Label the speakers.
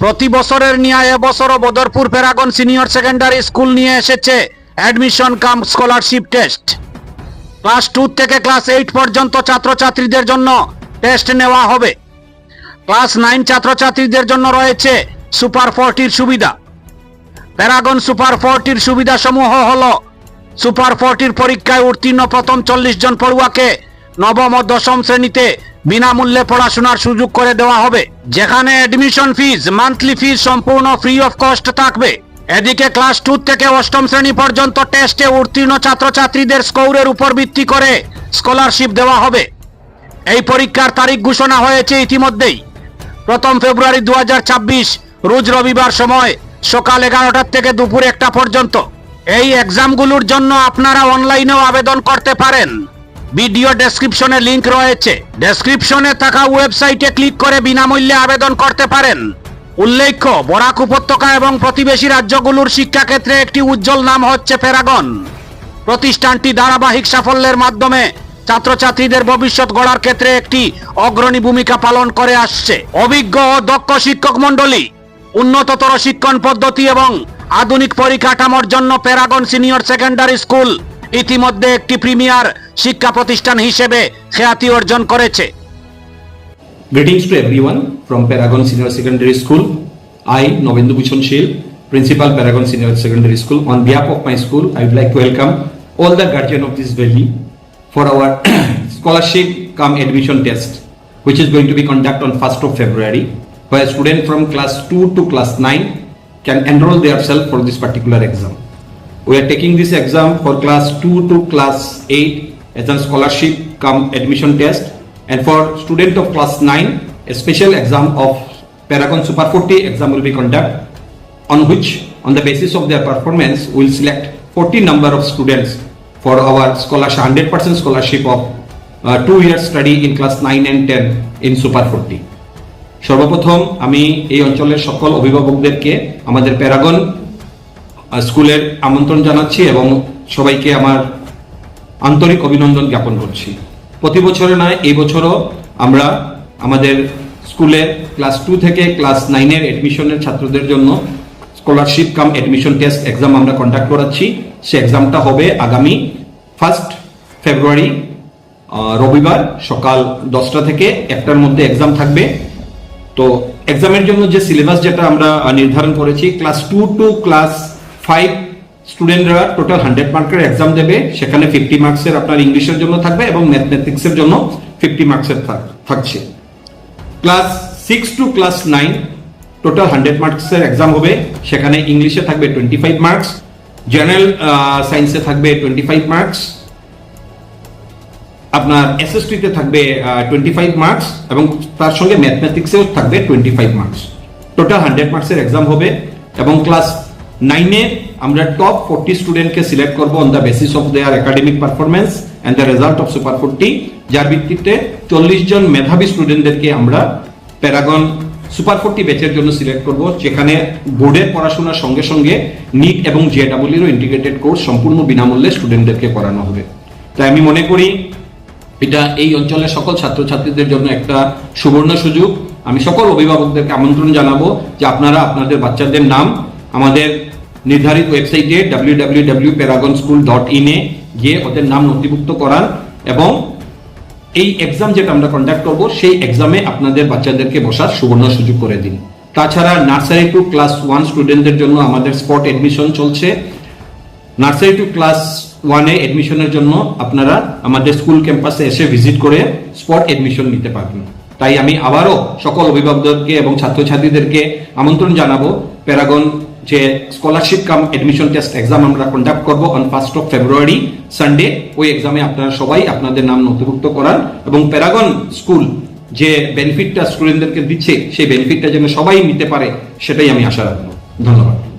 Speaker 1: প্রতি বছরের নিয়ে এবছরও Badarpur Paragon senior secondary school নিয়ে এসেছে admission cum scholarship test. Class two থেকে ক্লাস এইট পর্যন্ত ছাত্রছাত্রীদের জন্য টেস্ট নেওয়া হবে। ক্লাস নাইন ছাত্রছাত্রীদের জন্য রয়েছে সুপার ফোরটির সুবিধা। প্যারাগন সুপার ফোরটির সুবিধাসমূহ হল, সুপার ফোরটির পরীক্ষায় উত্তীর্ণ প্রথম চল্লিশ জন পড়ুয়াকে নবম ও দশম শ্রেণীতে বিনামূল্যে পড়াশোনার সুযোগ করে দেওয়া হবে। যেখানে অ্যাডমিশন ফিজ মান্থলি ফিজ সম্পূর্ণ ফ্রি অফ কস্ট থাকবে। এদিকে ক্লাস টু থেকে অষ্টম শ্রেণি পর্যন্ত টেস্টে উত্তীর্ণ ছাত্রছাত্রীদের স্কোরের উপর ভিত্তি করে স্কলারশিপ দেওয়া হবে। এই পরীক্ষার তারিখ ঘোষণা হয়েছে ইতিমধ্যেই। প্রথম ফেব্রুয়ারি দু হাজার ছাব্বিশ, রোজ রবিবার সময় সকাল এগারোটার থেকে দুপুর একটা পর্যন্ত। এই এক্সামগুলোর জন্য আপনারা অনলাইনেও আবেদন করতে পারেন। ভিডিও ডেসক্রিপশনে লিংক রয়েছে। ডেসক্রিপশনে থাকা ওয়েবসাইটে ক্লিক করে বিনামূল্যে আবেদন করতে পারেন। উল্লেখ্য, বরাক উপত্যকা এবং প্রতিবেশী রাজ্যগুলোর শিক্ষাক্ষেত্রে একটি উজ্জ্বল নাম হচ্ছে প্যারাগন। প্রতিষ্ঠানটি ধারাবাহিক সাফল্যের মাধ্যমে ছাত্রছাত্রীদের ভবিষ্যৎ গড়ার ক্ষেত্রে একটি অগ্রণী ভূমিকা পালন করে আসছে। অভিজ্ঞ ও দক্ষ শিক্ষক মণ্ডলী, উন্নততর শিক্ষণ পদ্ধতি এবং আধুনিক পরিকাঠামোর জন্য প্যারাগন সিনিয়র সেকেন্ডারি স্কুল ইতিমধ্যে একটি প্রিমিয়ার শিক্ষা প্রতিষ্ঠান হিসেবে খ্যাতি অর্জন করেছে
Speaker 2: Greetings to everyone from Paragon Senior Secondary School. I, Novendu Bhushan Shil, Principal Paragon Senior Secondary School. On behalf of my school, I would like to welcome all the guardian of this valley for our scholarship cum admission test, which is going to be conducted on 1st of February, where students from class 2 to class 9 can enroll themselves for this particular exam. We are taking this exam for class 2 to class 8 as a scholarship cum admission test and for student of class 9 a special exam of Paragon Super 40 exam will be conducted on which on the basis of their performance we will select 40 number of students for our scholarship 100% scholarship of uh, two years study in class 9 and 10 in Super 40 সর্বপ্রথম আমি এই অঞ্চলের সকল অভিভাবকদেরকে আমাদের Paragon স্কুলের আমন্ত্রণ জানাচ্ছি এবং সবাইকে আমার আন্তরিক অভিনন্দন জ্ঞাপন করছি। প্রতি বছরে নয়, এই বছরও আমরা আমাদের স্কুলে ক্লাস টু থেকে ক্লাস নাইনের এডমিশনের ছাত্রদের জন্য scholarship cum admission test exam আমরা কন্ডাক্ট করাচ্ছি। সে এক্সামটা হবে আগামী ফার্স্ট ফেব্রুয়ারি রবিবার সকাল দশটা থেকে একটার মধ্যে এক্সাম থাকবে। তো এক্সামের জন্য যে সিলেবাস যেটা আমরা নির্ধারণ করেছি class two to class five স্টুডেন্টরা টোটাল হান্ড্রেড মার্কের এক্সাম দেবে। সেখানে ফিফটি মার্কসের আপনার ইংলিশের জন্য থাকবে এবং ম্যাথমেটিক্সের জন্য ফিফটি মার্কসের থাকছে। Class six to class nine total hundred মার্কসের এক্সাম হবে। সেখানে ইংলিশে থাকবে টোয়েন্টি ফাইভ মার্কস জেনারেল সায়েন্সে থাকবে টোয়েন্টি ফাইভ মার্কস আপনার এসএসটিতে থাকবে টোয়েন্টি ফাইভ মার্কস এবং তার সঙ্গে ম্যাথমেটিক্সেও থাকবে twenty five marks total hundred মার্কসের এক্সাম হবে এবং ক্লাস নাইনে আমরা টপ ফোরটি স্টুডেন্টকে সিলেক্ট করব on the basis of their academic performance and the result of super forty যার ভিত্তিতে চল্লিশ জন মেধাবী স্টুডেন্টদেরকে আমরা প্যারাগন সুপার ফোরটি ব্যাচের জন্য সিলেক্ট করব, যেখানে বোর্ডের পড়াশোনার সঙ্গে সঙ্গে নিট এবং জেডাব্লিউরও ইন্টিগ্রেটেড কোর্স সম্পূর্ণ বিনামূল্যে স্টুডেন্টদেরকে করানো হবে। তাই আমি মনে করি এটা এই অঞ্চলের সকল ছাত্রছাত্রীদের জন্য একটা সুবর্ণ সুযোগ। আমি সকল অভিভাবকদেরকে আমন্ত্রণ জানাব যে আপনারা আপনাদের বাচ্চাদের নাম আমাদের নির্ধারিত ওয়েবসাইটে W W W Paragon school dot ইনে গিয়ে ওদের নাম নথিভুক্ত করান এবং এই এক্সাম যেটা আমরা কন্ডাক্ট করব, সেই এক্সামে আপনাদের বাচ্চাদেরকে বসার সুবর্ণ সুযোগ করে দিন। তাছাড়া নার্সারি টু ক্লাস ওয়ান স্টুডেন্টদের জন্য আমাদের স্পট এডমিশন চলছে। নার্সারি টু ক্লাস ওয়ানে এডমিশনের জন্য আপনারা আমাদের স্কুল ক্যাম্পাসে এসে ভিজিট করে স্পট এডমিশন নিতে পারবেন। তাই আমি আবারও সকল অভিভাবকদেরকে এবং ছাত্রছাত্রীদেরকে আমন্ত্রণ জানাব প্যারাগন যে scholarship cum admission test exam আমরা কন্ডাক্ট করব on first of February Sunday ওই এক্সামে আপনারা সবাই আপনাদের নাম নথিভুক্ত করান এবং প্যারাগন স্কুল যে বেনিফিটটা স্টুডেন্টদেরকে দিচ্ছে, সেই বেনিফিটটা যেন সবাই নিতে পারে, সেটাই আমি আশা রাখব। ধন্যবাদ।